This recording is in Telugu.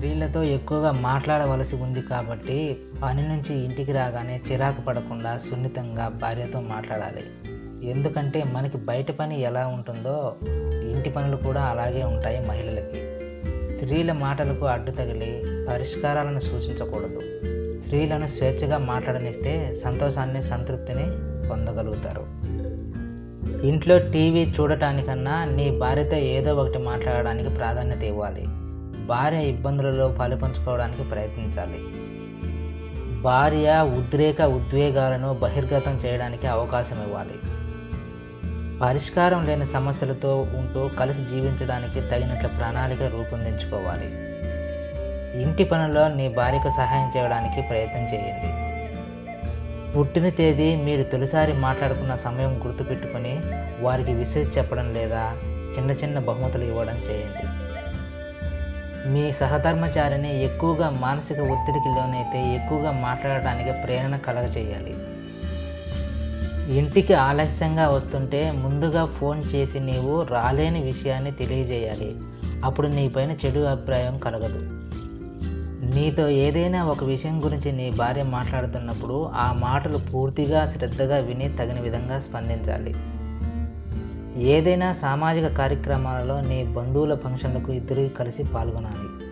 స్త్రీలతో ఎక్కువగా మాట్లాడవలసి ఉంది కాబట్టి పని నుంచి ఇంటికి రాగానే చిరాకు పడకుండా సున్నితంగా భార్యతో మాట్లాడాలి. ఎందుకంటే మనకి బయట పని ఎలా ఉంటుందో ఇంటి పనులు కూడా అలాగే ఉంటాయి మహిళలకి. స్త్రీల మాటలకు అడ్డు తగిలి పరిష్కారాలను సూచించకూడదు. స్త్రీలను స్వేచ్ఛగా మాట్లాడనిస్తే సంతోషాన్ని సంతృప్తిని పొందగలుగుతారు. ఇంట్లో టీవీ చూడటానికన్నా నీ భార్యతో ఏదో ఒకటి మాట్లాడడానికి ప్రాధాన్యత ఇవ్వాలి. భార్య ఇబ్బందులలో పాలుపంచుకోవడానికి ప్రయత్నించాలి. భార్య ఉద్రేక ఉద్వేగాలను బహిర్గతం చేయడానికి అవకాశం ఇవ్వాలి పరిష్కారం లేని సమస్యలతో ఉంటూ కలిసి జీవించడానికి తగినట్ల ప్రణాళిక రూపొందించుకోవాలి. ఇంటి పనుల్లో నీ భార్యకు సహాయం చేయడానికి ప్రయత్నం చేయండి. పుట్టిన తేదీ మీరు తొలిసారి మాట్లాడుకున్న సమయం గుర్తుపెట్టుకొని వారికి విసేజ్ చెప్పడం లేదా చిన్న చిన్న బహుమతులు ఇవ్వడం చేయండి. మీ సహధర్మచారిని ఎక్కువగా మానసిక ఒత్తిడికి లోనైతే ఎక్కువగా మాట్లాడటానికి ప్రేరణ కలగచేయాలి ఇంటికి ఆలస్యంగా వస్తుంటే ముందుగా ఫోన్ చేసి నీవు రాలేని విషయాన్ని తెలియజేయాలి. అప్పుడు నీపైన చెడు అభిప్రాయం కలగదు. నీతో ఏదైనా ఒక విషయం గురించి నీ భార్య మాట్లాడుతున్నప్పుడు ఆ మాటలు పూర్తిగా శ్రద్ధగా విని తగిన విధంగా స్పందించాలి. ఏదైనా సామాజిక కార్యక్రమాలలో నీ బంధువుల ఫంక్షన్లకు ఇద్దరు కలిసి పాల్గొనాలి.